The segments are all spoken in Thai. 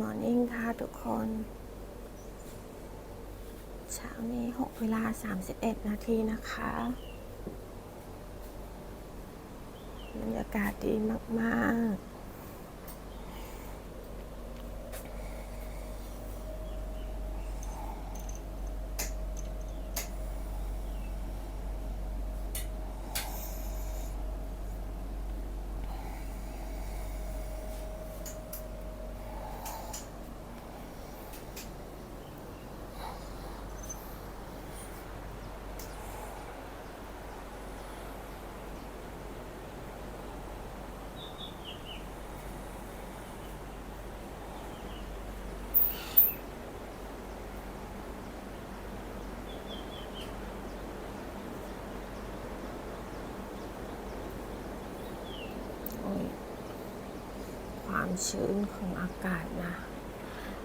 มอร์นิ่งค่ะทุกคน เช้านี้6เวลา31นาทีนะคะบรรยากาศดีมาก ๆ ชื้นของอากาศนะ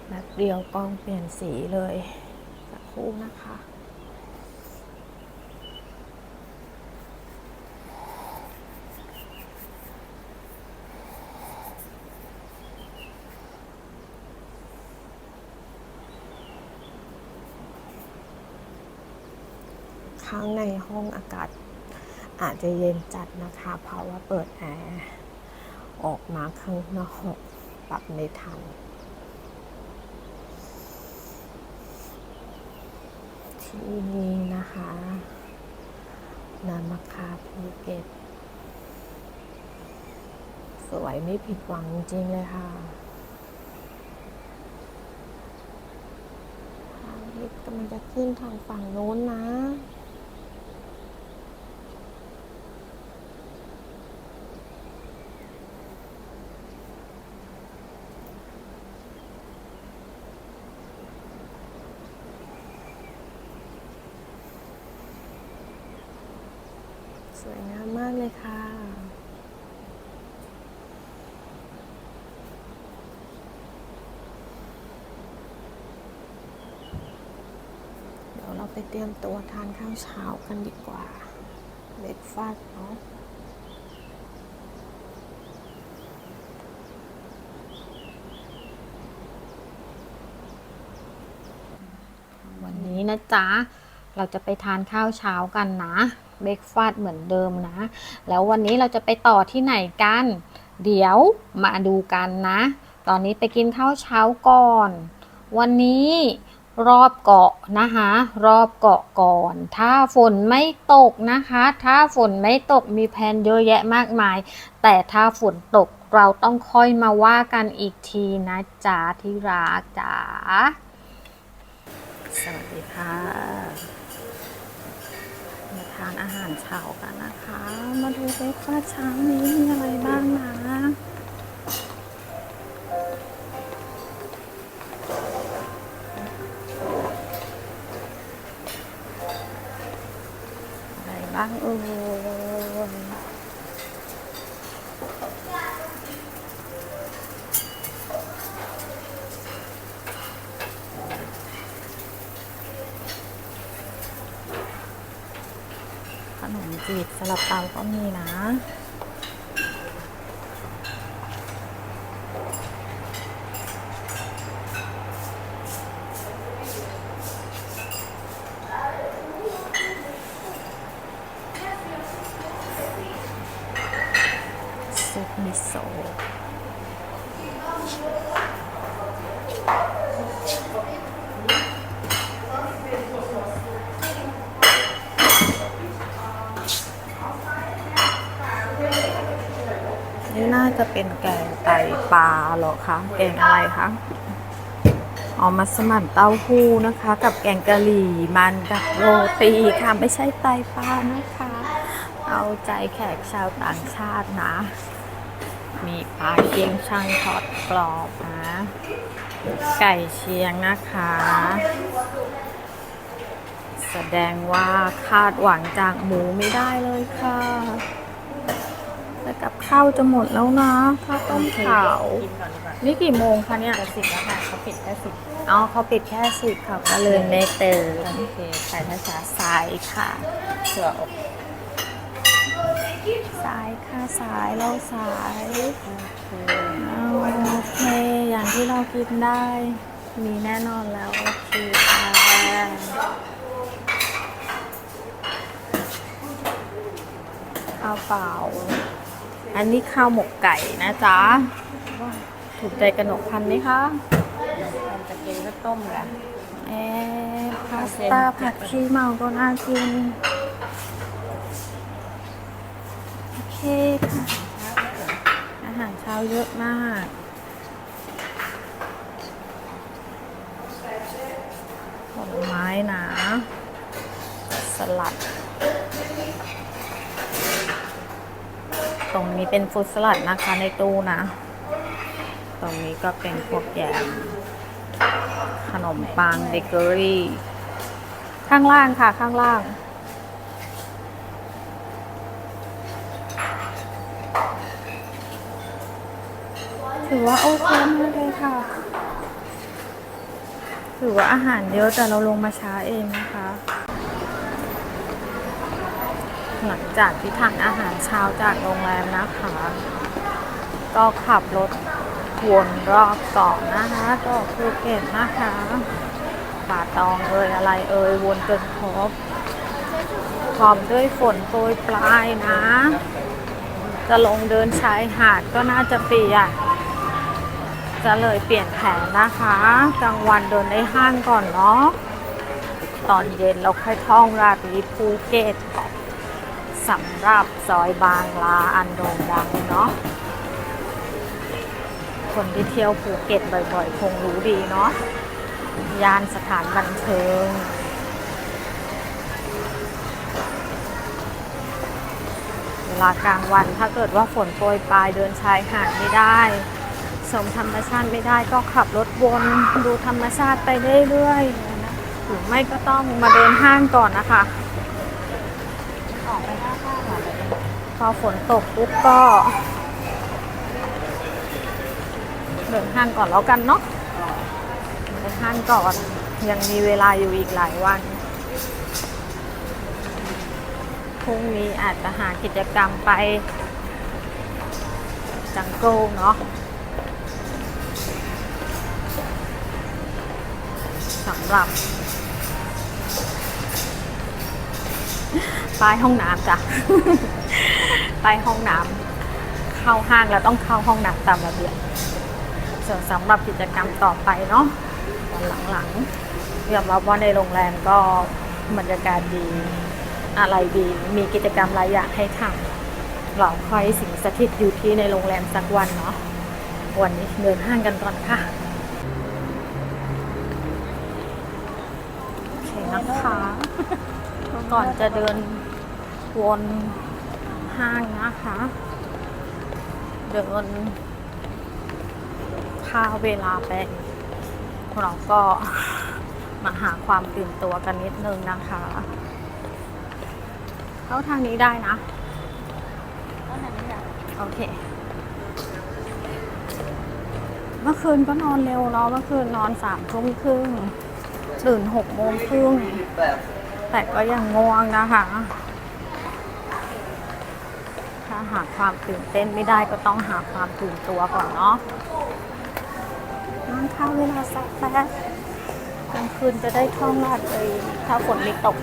แบบเดียวกล้องเปลี่ยนสีเลยสักครู่นะคะข้างในห้องอากาศอาจจะเย็นจัดนะคะ เพราะว่าเปิดแอร์ ออกมาข้างนอกปรับไม่ทัน ที่นี่นะคะนามาคาภูเก็ต สวยไม่ผิดหวังจริงเลยค่ะพระอาทิตย์กำลังจะขึ้นทางฝั่งโน้นนะ สวยงามมากเลยค่ะ เดี๋ยวเราไปเตรียมตัวทานข้าวเช้ากันดีกว่าเบรกฟาสเนาะวันนี้นะจ๊ะ เราจะไปทานข้าวเช้ากันนะ เบรกฟาสเหมือนเดิมนะ แล้ววันนี้เราจะไปต่อที่ไหนกัน เดี๋ยวมาดูกันนะ ตอนนี้ไปกินข้าวเช้าก่อน วันนี้รอบเกาะนะคะ รอบเกาะก่อน ถ้าฝนไม่ตกนะคะ ถ้าฝนไม่ตกมีแผนเยอะแยะมากมาย แต่ถ้าฝนตกเราต้องค่อยมาว่ากันอีกทีนะจ๊ะที่รักจ๋าสวัสดีค่ะานอาหารเช้ากันนะคะ มาดูเบรกฟาสเช้านี้มีอะไรบ้างนะอะไรบ้างเอ่ยขนมจีบ สลับเปาก็มีนะ ซุปมิโซะ จะเป็นแกงไตปลาเหรอคะแกงอะไรคะอ๋อมัสมั่นเต้าหู้นะคะ กับแกงกะหรี่มันกับโรตีค่ะไม่ใช่ไตปลานะคะ เอาใจแขกชาวต่างชาตินะ มีปลาเคียงช่างทอดกรอบนะ ไก่เชียงนะคะ แสดงว่าคาดหวังจากหมูไม่ได้เลยค่ะ กับข้าวจะหมดแล้วนะข้าวต้มขาวกินก่อนดีกว่านี่กี่โมงคะเนี่ยจะสิบแล้วค่ะเขาปิดแค่สิบอ๋อเขาปิดแค่สิบค่ะก็เลยไม่เติมโอเคใส่ช้าสายค่ะๆเผื่ออกสายค่ะสายเราสายโอเคโอเคอย่างที่เรากินได้ มีแน่นอนแล้วโอเคค่ะข้าวเปล่า อันนี้ข้าวหมกไก่นะจ๊ะ ถูกใจกระหนกพันไหมคะมันจะกินก็ต้มแหละเอ๊พาสต้าผัดขี้เมาก็น่ากิน โอเคค่ะ อาหารเช้าเยอะมากผลไม้หนาสลัด ตรงนี้เป็นฟรุตสลัดนะคะในตู้นะ ตรงนี้ก็เป็นพวกแยมขนมปังเบเกอรี่ ข้างล่างค่ะข้างล่าง ถือว่าโอเคมากเลยค่ะ ถือว่าอาหารเยอะแต่เราลงมาช้าเองนะคะ หลังจากที่ทานอาหารเช้าจากโรงแรมนะคะ ก็ขับรถวนรอบเกาะนะคะก็ภูเก็ตนะคะป่าตองเอ่ยอะไรเอ่ยวนจนครบพร้อมด้วยฝนโปรยปลายนะ จะลงเดินชายหาดก็น่าจะเปียกจะเลยเปลี่ยนแผนนะคะกลางวันเดินในห้างก่อนเนาะตอนเย็นเราค่อยท่องราตรีภูเก็ต สำหรับซอยบางลาอันโด่งดังเนาะคนที่เที่ยวภูเก็ตบ่อยๆ คงรู้ดีเนาะยานสถานบันเทิง เวลากลางวันถ้าเกิดว่าฝนโปรยปลายเดินชายหาดไม่ได้ชมธรรมชาติไม่ได้ก็ขับรถวนดูธรรมชาติไปเรื่อยๆหรือไม่ก็ต้องมาเดินห้างก่อนนะคะ พอฝนตกปุ๊บก็เดินห้างก่อนแล้วกันเนาะเดินห้างก่อนยังมีเวลาอยู่อีกหลายวันพรุ่งนี้อาจจะหากิจกรรมไป จังโก้เนาะสำหรับ ป้ายห้องน้ำจ้ะ ป้ายห้องน้ำเข้าห้างแล้วต้องเข้าห้องน้ำตามระเบียบส่วนสำหรับกิจกรรมต่อไปเนาะวันหลังๆยอมรับว่าในโรงแรมก็บรรยากาศดีอะไรดี มีกิจกรรมหลายอย่างให้ทำเราค่อยสิงสถิตอยู่ที่ในโรงแรมสักวันเนาะวันนี้เดินห้างกันก่อนค่ะโอเคนะคะก่อนจะเดิน วนห้างนะคะ เดินค่าเวลาไปเราก็มาหาความตื่นตัวกันนิดนึงนะคะ เข้าทางนี้ได้นะโอเค เมื่อคืนก็นอนเร็วเนาะเมื่อคืนนอนสามทุ่มครึ่งตื่นหกโมงครึ่งแต่ก็ยังง่วงนะคะ หาความตื่นเต้นไม่ได้ก็ต้องหาความตื่นตัวก่อนเนาะนอนข้าวเวลาสักแป๊บกลางคืนจะได้ท่องราดเลยถ้าฝนไม่ตก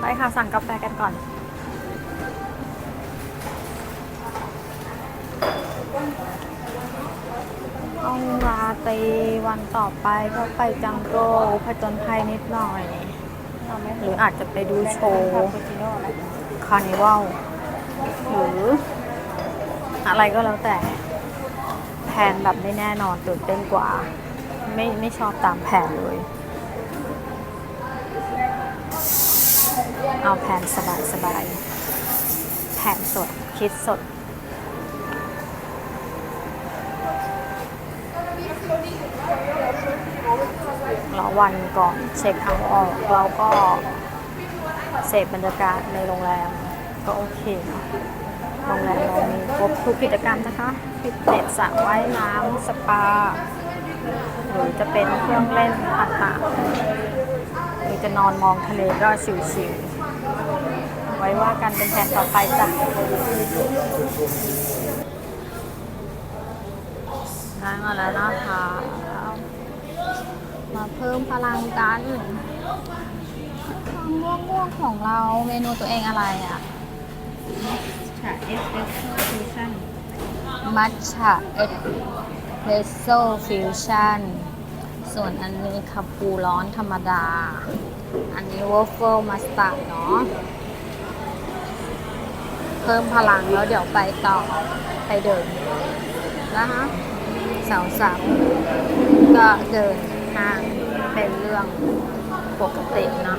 ไปค่ะสั่งกาแฟกันก่อน ห้องรา ตรีวันต่อไปก็ไปจังโก้ผจญภัยนิดหน่อย หรืออาจจะไปดูโชว์คาร์นิวัลหรืออะไรก็แล้วแต่แผนแบบไม่แน่นอนตื่นเต้นกว่า ไม่ไม่ชอบตามแผนเลย เอาแผนสบายสบายๆแผนสดคิดสด วันก่อนเช็คทางออกเราก็เสพบรรยากาศในโรงแรมก็โอเคนะโรงแรมเรามีครบทุกกิจกรรมนะคะฟิตเนสสระว่ายน้ำสปา หรือจะเป็นเครื่องเล่นต่างๆหรือจะนอนมองทะเลก็ชิลๆไว้ว่ากันเป็นแผนต่อไปจ้ะได้มาแล้วนะคะ มาเพิ่มพลังกันความง่วงง่วงๆของเราเมนูตัวเองอะไรอะฉะเอสเปรสโซ่ฟิวชั่นมัทฉะเอสเพรสโซ่ฟิวชั่นส่วนอันนี้คาปูร้อนธรรมดา อันนี้วอฟเฟิลมัสตาร์ดเนาะเพิ่มพลังแล้วเดี๋ยวไปต่อไปเดินนะคะสาวสาวๆก็เดิน ห้างเป็นเรื่องปกติเนาะ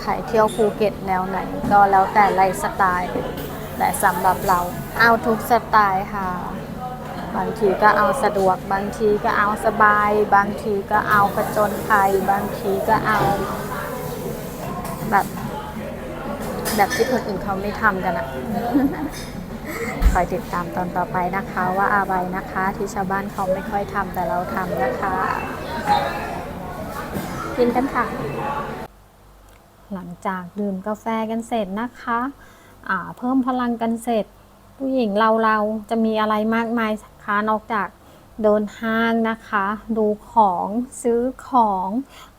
ใครเที่ยวภูเก็ตแนวไหน ก็แล้วแต่ไลฟ์สไตล์ แต่สำหรับเราเอาทุกสไตล์ค่ะ บางทีก็เอาสะดวก บางทีก็เอาสบาย บางทีก็เอาผจญภัย บางทีก็เอาแบบแบบที่คนอื่นเขาไม่ทำกันอะ คอยติดตามตอนต่อไปนะคะว่าอะไรนะคะที่ชาวบ้านเขาไม่ค่อยทำแต่เราทำนะคะ กินกันค่ะ หลังจากดื่มกาแฟกันเสร็จนะคะอ่าเพิ่มพลังกันเสร็จ ผู้หญิงเราเราจะมีอะไรมากมายคะนอกจากเดินห้างนะคะ ดูของซื้อของ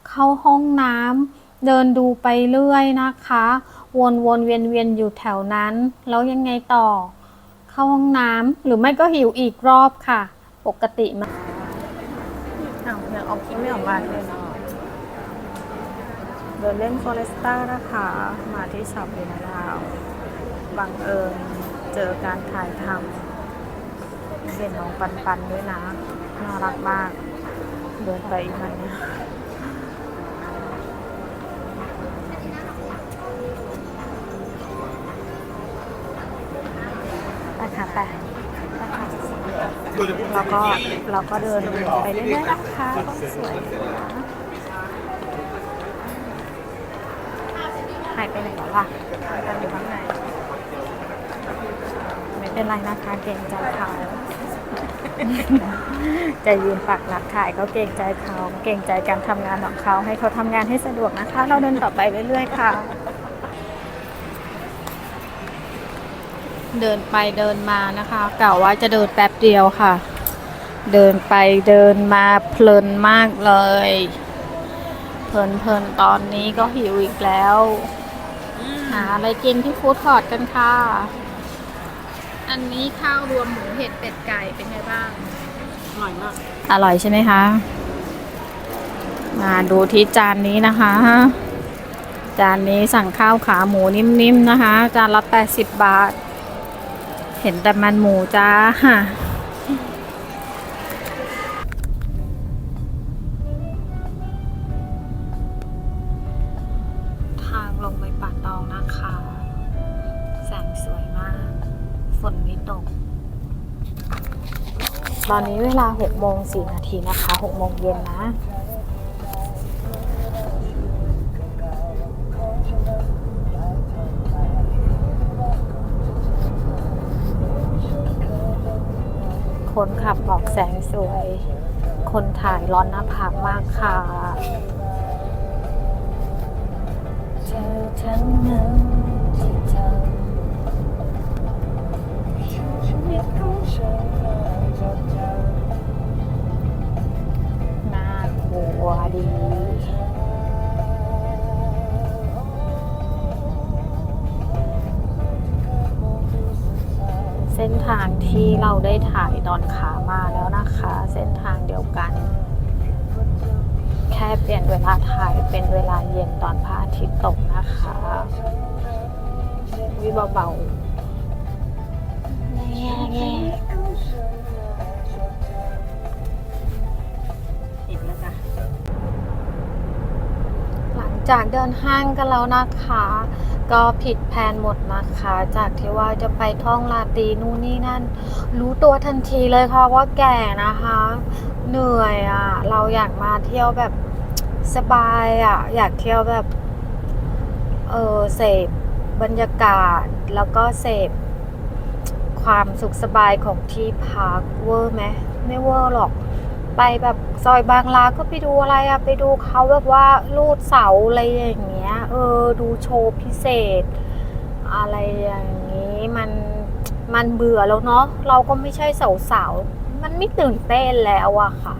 เข้าห้องน้ำเดินดูไปเรื่อยนะคะ วนวนเวียนเวียนอยู่แถวนั้น แล้วยังไงต่อ เข้าห้องน้ำหรือไม่ก็หิวอีกรอบค่ะ ปกติมากอ้าวยังออกไม่ออกมาเลยเดินเล่นฟอเรสต้านะคะ มาที่ช็อปเลยนะดาวบังเอิญเจอการถ่ายทำเป็นน้องปันปันด้วยนะ น่ารักมาก เดินไปอีกมันนี่ เราก็เราก็เดินไปเรื่อยๆนะคะต้องสวยหายไปไหนแล้วล่ะกันอยู่ข้างในไม่เป็นไรนะคะเกรงใจเขาจะยืนปักหลักขายเขาเกรงใจเขาเกรงใจการทำงานของเขาให้เขาทำงานให้สะดวกนะคะ เราเดินต่อไปเรื่อยๆค่ะ เดินไปเดินมานะคะกล่าวว่าจะเดินแป๊บเดียวค่ะ เดินไปเดินมาเพลินมากเลย เพลินเพลินตอนนี้ก็หิวอีกแล้ว หาอะไรกินที่ฟู้ดคอร์ทกันค่ะ อันนี้ข้าวรวมหมูเห็ดเป็ดไก่เป็นไงบ้าง อร่อยมาก อร่อยใช่ไหมคะ มาดูที่จานนี้นะคะจานนี้สั่งข้าวขาหมูนิ่มๆนะคะ จานละ 80 บาท เห็นแต่มันหมูจ้าค่ะทางลงไปป่าตองนะคะ แสงสวยมาก ฝนไม่ตก ตอนนี้เวลา6โมง4นาทีนะคะ6โมงเย็นนะ คนขับบอกแสงสวย คนถ่ายร้อนหน้าผากมากค่ะเธอทั้งนั้นที่ทำชีวิตของฉันน่ากลัวดีเส้นทางที่เราได้ถ่าย นอนขามาแล้วนะคะ เส้นทางเดียวกัน แค่เปลี่ยนเวลาถ่ายเป็นเวลาเย็นตอนพระอาทิตย์ตกนะคะวิเบาๆ จากเดินห้างกันแล้วนะคะ ก็ผิดแผนหมดนะคะ จากที่ว่าจะไปท่องลาตีนู่นนี่นั่น รู้ตัวทันทีเลยค่ะว่าแก่นะคะ เหนื่อยอะ่ะ เราอยากมาเที่ยวแบบสบายอะ่ะ อยากเที่ยวแบบ เออเสพบรรยากาศแล้วก็เสพความสุขสบายของที่พักเวอร์ไหมไม่เวอร์หรอก ไปแบบซอยบางลาก็ไปดูอะไรอะไปดูเขาแบบว่าลูดเสาอะไรอย่างเงี้ย เออ ดูโชว์พิเศษ อะไรอย่างนี้มันมันเบื่อแล้วเนาะเราก็ไม่ใช่สาวๆมันไม่ตื่นเต้นแล้วอะค่ะ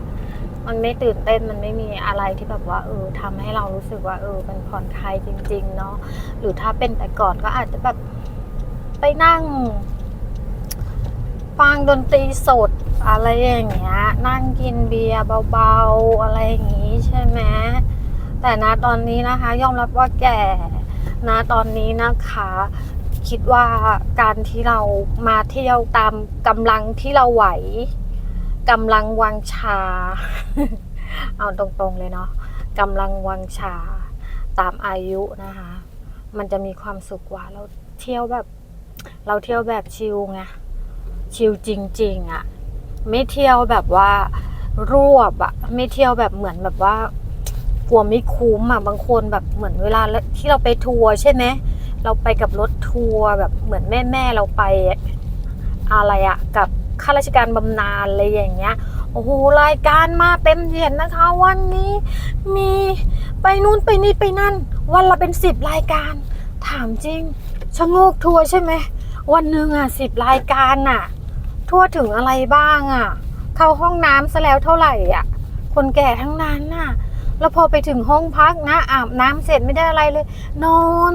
มันไม่ตื่นเต้นมันไม่มีอะไรที่แบบว่า เออทำให้เรารู้สึกว่าเออมันผ่อนคลายจริง ๆ เนาะหรือถ้าเป็นแต่ก่อนก็อาจจะแบบไปนั่ง ฟังดนตรีสดอะไรอย่างเงี้ย นั่งกินเบียร์เบาๆ อะไรอย่างงี้ใช่ไหมแต่นะตอนนี้นะคะ ยอมรับว่าแก่นะตอนนี้นะคะ คิดว่าการที่เรามาเที่ยวตามกำลังที่เราไหวกำลังวังชา เอาตรงๆเลยเนาะกำลังวังชาตามอายุนะคะ มันจะมีความสุขกว่าเราเที่ยวแบบ เราเที่ยวแบบชิลไง ชิลจริง ๆอะ่ะ ไม่เที่ยวแบบว่ารวบอะ่ะ ไม่เที่ยวแบบเหมือนแบบว่ากลัวไม่คุ้มอะ่ะบางคนแบบเหมือนเวลาที่เราไปทัวร์ใช่ไหมเราไปกับรถทัวร์แบบเหมือนแม่แม่เราไปอะไรอะ่ะกับข้าราชการบำนาญอะไรอย่างเงี้ยโอ้โหรายการมาเต็มเหยียดนะคะ วันนี้มีไปนู่นไปนี่ไปนั่น วันละเป็นสิบรายการ ถามจริงชะโงกทัวร์ใช่ไหมวันหนึ่งอะสิบรายการอะ ทั่วถึงอะไรบ้างอะ เข้าห้องน้ำซะแล้วเท่าไหร่อะ คนแก่ทั้งนั้นน่ะ แล้วพอไปถึงห้องพักนะอาบน้ำเสร็จไม่ได้อะไรเลย นอน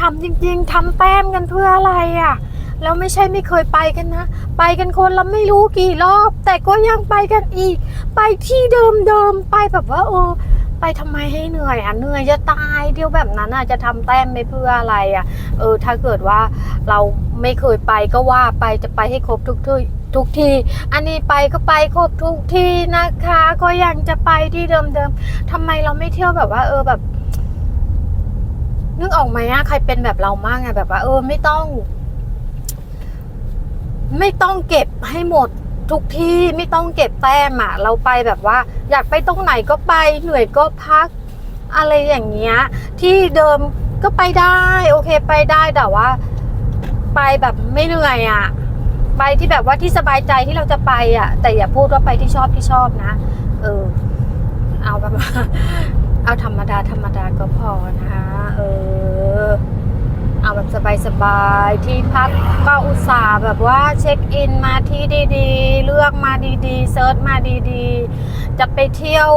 ทำจริงๆทำแต้มกันเพื่ออะไรอะ แล้วไม่ใช่ไม่เคยไปกันนะ ไปกันคนละไม่รู้กี่รอบ แต่ก็ยังไปกันอีก ไปที่เดิมๆไปแบบว่าเออ ไปทำไมให้เหนื่อยอะเหนื่อยจะตายเดี่ยวแบบนั้นอะจะทำแต้มไปเพื่ออะไรอะ เออ ถ้าเกิดว่าเราไม่เคยไปก็ว่าไปจะไปให้ครบทุกที่ทุกที อันนี้ไปก็ไปครบทุกที่นะคะ ก็ยังจะไปที่เดิมๆทำไมเราไม่เที่ยวแบบว่า เออแบบ นึกออกไหมอะใครเป็นแบบเรามากอะแบบว่า เออ ไม่ต้อง ไม่ต้องเก็บให้หมด ทุกที่ไม่ต้องเก็บแต้มอะเราไปแบบว่า อยากไปตรงไหนก็ไปเหนื่อยก็พัก อะไรอย่างเงี้ย ที่เดิมก็ไปได้ โอเคไปได้แต่ว่า ไปแบบไม่เหนื่อยอะไปที่แบบว่าที่สบายใจที่เราจะไปอะแต่อย่าพูดว่าไปที่ชอบที่ชอบนะ เออ เอาแบบเอาธรรมดาธรรมดาก็พอนะคะเออ เอาแบบสบายๆที่พักก็อุตส่าห์แบบว่าเช็คอินมาที่ดีๆ เลือกมาดีๆเซิร์ชมาดีๆ จะไปเที่ยว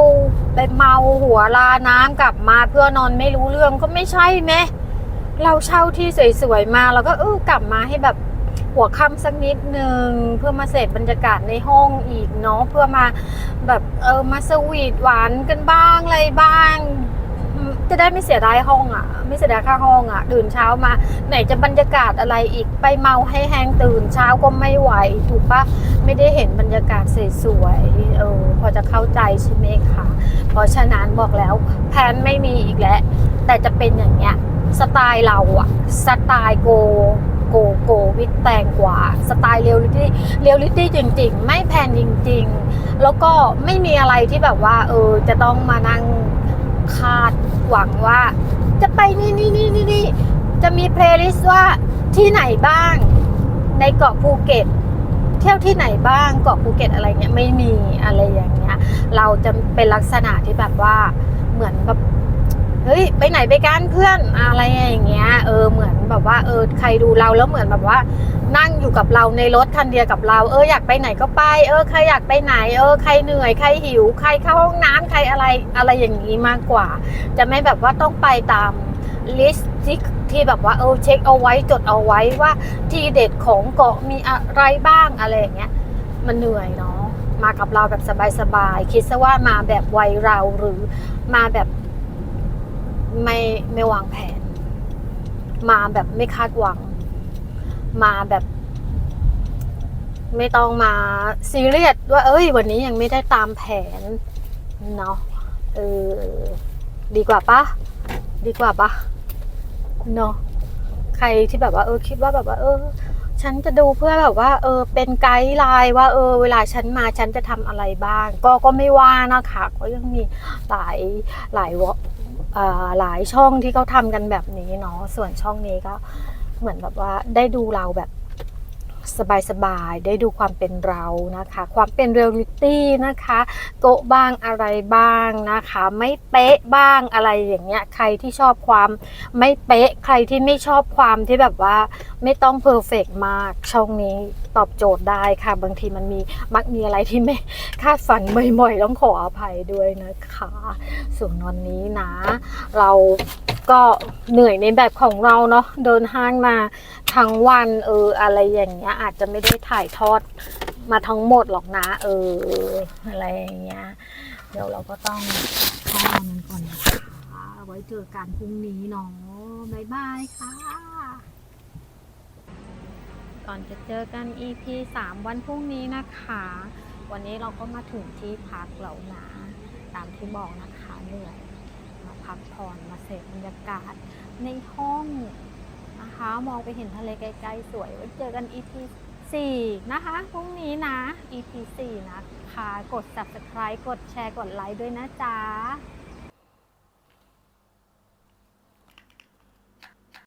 ไปเมาหัวลาน้ำกลับมาเพื่อนอนไม่รู้เรื่องก็ไม่ใช่ไหมเราเช่าที่สวยๆมาแล้วก็เออกลับมาให้แบบหัวค่ำสักนิดนึงเพื่อมาเสพบรรยากาศในห้องอีกเนาะเพื่อมาแบบเออมาสวีทหวานกันบ้างอะไรบ้าง จะได้ไม่เสียดายห้องอะ ไม่เสียดายค่าห้องอะ ตื่นเช้ามา ไหนจะบรรยากาศอะไรอีกไปเมาให้แห้งตื่นเช้าก็ไม่ไหว ถูกปะไม่ได้เห็นบรรยากาศสวยๆเออพอจะเข้าใจใช่ไหมคะเพราะฉะนั้นบอกแล้วแพนไม่มีอีกแล้ว แต่จะเป็นอย่างเงี้ยสไตล์เราอะสไตล์โกโกโกวิตแตงกว่าสไตล์เรียลลิตี้เรียลลิตี้จริง ๆ ไม่แพนจริง ๆ แล้วก็ไม่มีอะไรที่แบบว่า เออจะต้องมานั่งคาด หวังว่า จะไปนี่นี่นี่นี่นี่จะมีเพลย์ลิสต์ว่าที่ไหนบ้าง ในเกาะภูเก็ต เที่ยวที่ไหนบ้างเกาะภูเก็ตอะไรเงี้ยไม่มีอะไรอย่างเงี้ย เราจะเป็นลักษณะที่แบบว่าเหมือนแบบเฮ้ยไปไหนไปกันเพื่อนอะไรอย่างเงี้ย เออเหมือนแบบว่าเออใครดูเราแล้วเหมือนแบบว่า นั่งอยู่กับเราในรถคันเดียวกับเราเอออยากไปไหนก็ไป เออใครอยากไปไหน เออใครเหนื่อยใครหิว ใครเข้าห้องน้ำใครอะไรอะไรอย่างนี้มากกว่า จะไม่แบบว่าต้องไปตามลิสต์ที่ที่แบบว่าเออเช็คเอาไว้จดเอาไว้ว่าทีเด็ดของเกาะมีอะไรบ้างอะไรอย่างเงี้ยมันเหนื่อยเนาะมากับเราแบบสบายๆคิดซะว่ามาแบบวัยเราหรือมาแบบไม่ไม่วางแผน มาแบบไม่คาดหวัง มาแบบ ไม่ต้องมาซีเรียสว่า เอ้ย วันนี้ยังไม่ได้ตามแผนเนาะเออดีกว่าปะดีกว่าปะเนาะใครที่แบบว่า เออ คิดว่าแบบว่า เออ ฉันจะดูเพื่อแบบว่า เออ เป็นไกด์ไลน์ว่าเออ เวลาฉันมาฉันจะทำอะไรบ้าง ก็ก็ไม่ว่านะคะก็ยังมีหลายหลายวะอ่าหลายช่องที่เขาทำกันแบบนี้เนาะส่วนช่องนี้ก็ เหมือนแบบว่าได้ดูเราแบบ สบายๆ ได้ดูความเป็นเรานะคะ ความเป็นเรียลลิตี้นะคะ โกะบ้างอะไรบ้างนะคะ ไม่เป๊ะบ้างอะไรอย่างเงี้ย ใครที่ชอบความไม่เป๊ะ ใครที่ไม่ชอบความที่แบบว่าไม่ต้องเพอร์เฟกมาก ช่องนี้ตอบโจทย์ได้ค่ะ บางทีมันมีมักมีอะไรที่ไม่คาดฝันบ่อยๆ ต้องขออภัยด้วยนะคะ ส่วนวันนี้นะ เราก็เหนื่อยในแบบของเราเนาะเดินห้างมา ทั้งวันเอออะไรอย่างเงี้ย อาจจะไม่ได้ถ่ายทอดมาทั้งหมดหรอกนะ เออ อะไรอย่างเงี้ย เดี๋ยวเราก็ต้องข้านอนกันก่อนนะคะไว้เจอกันพรุ่งนี้เนาะบ๊ายบายค่ะ ก่อนจะเจอกัน EP 3 วันพรุ่งนี้นะคะ วันนี้เราก็มาถึงที่พักแล้วนะตามที่บอกนะคะเหนื่อยมาพักผ่อนมาเสพบรรยากาศในห้อง นะคะ มองไปเห็นทะเลไกลๆสวย ไว้เจอกัน EP 4 นะคะ พรุ่งนี้นะ EP 4 นะคะ กด subscribe กดแชร์ กดไลค์ด้วยนะจ๊ะ